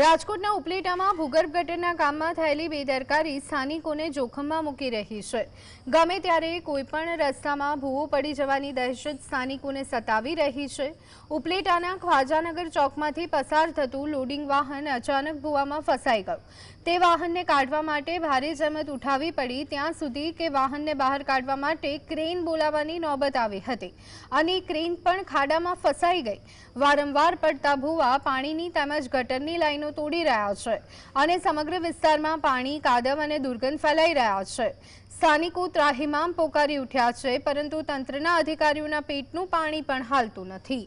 રાજકોટના ઉપલેટામાં ભૂગર્ભ ગટરના કામમાં થયેલી બેદરકારી સ્થાનિકોને જોખમમાં મૂકી રહી છે. ગમે ત્યારે કોઈપણ રસ્તામાં ભૂવો પડી જવાની દહેશત સ્થાનિકોને સતાવી રહી છે. ઉપલેટાના ખ્વાજાનગર ચોકમાંથી પસાર થતું લોડિંગ વાહન અચાનક ભૂવામાં ફસાઈ ગયું. તે વાહનને કાઢવા માટે ભારે જહેમત ઉઠાવી પડી. ત્યાં સુધી કે વાહનને બહાર કાઢવા માટે ક્રેન બોલાવવાની નોબત આવી હતી. અને ક્રેન પણ ખાડામાં ફસાઈ ગઈ. વારંવાર પડતા ભૂવા પાણીની તેમજ ગટરની લાઈનો તોડી રહ્યા છે અને સમગ્ર વિસ્તારમાં પાણી, કાદવ અને દુર્ગંધ ફેલાઈ રહ્યા છે. સ્થાનિકો ત્રાહિમામ પોકારી ઉઠ્યા છે, પરંતુ તંત્રના અધિકારીઓના પેટનું પાણી પણ હાલતું નથી.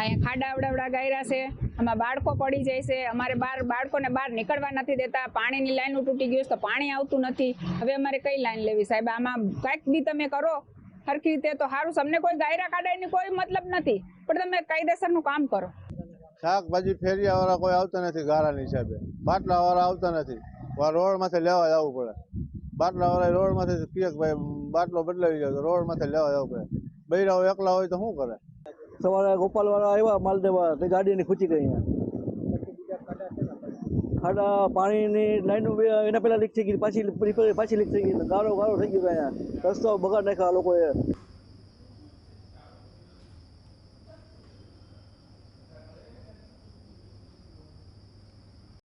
અહીંયા ખાડા અવડાવડા ગાયરા છે, આમાં બાળકો પડી જાય છે, અમારે બાર, બાળકોને બહાર નીકળવા નથી દેતા, પાણીની લાઈનો તૂટી ગયું તો પાણી આવતું નથી. હવે અમારે કઈ લાઈન લેવી સાહેબ? આમાં કાંઈક બી તમે કરો સરખી રીતે તો સારું તમને કોઈ ગાયરા કાઢાની કોઈ મતલબ નથી, પણ તમે કાયદેસરનું કામ કરો. શાકભાજી ફેરિયા વાળા કોઈ આવતા નથી ગારાની હિસાબે. બાટલા વાળા આવતા નથી. રોડમાંથી લેવા જવું પડે. બાટલા વાળા રોડમાંથી કે ભાઈ બાટલો બદલાવી જાય રોડમાંથી લેવા જવું પડે. બૈરાઓ એકલા હોય તો શું કરે? સવારે ગોપાલવાળા આવ્યા માલ દેવા તે ગાડીની ખૂચી ગઈ ખાડા, પાણીની લાઈનો એના પહેલાં લીક થઈ ગઈ, પાછી પાછી લીક થઈ ગઈ ગારો ગારો થઈ ગયો અહીંયા. રસ્તો બગાડ નાખ્યા લોકોએ.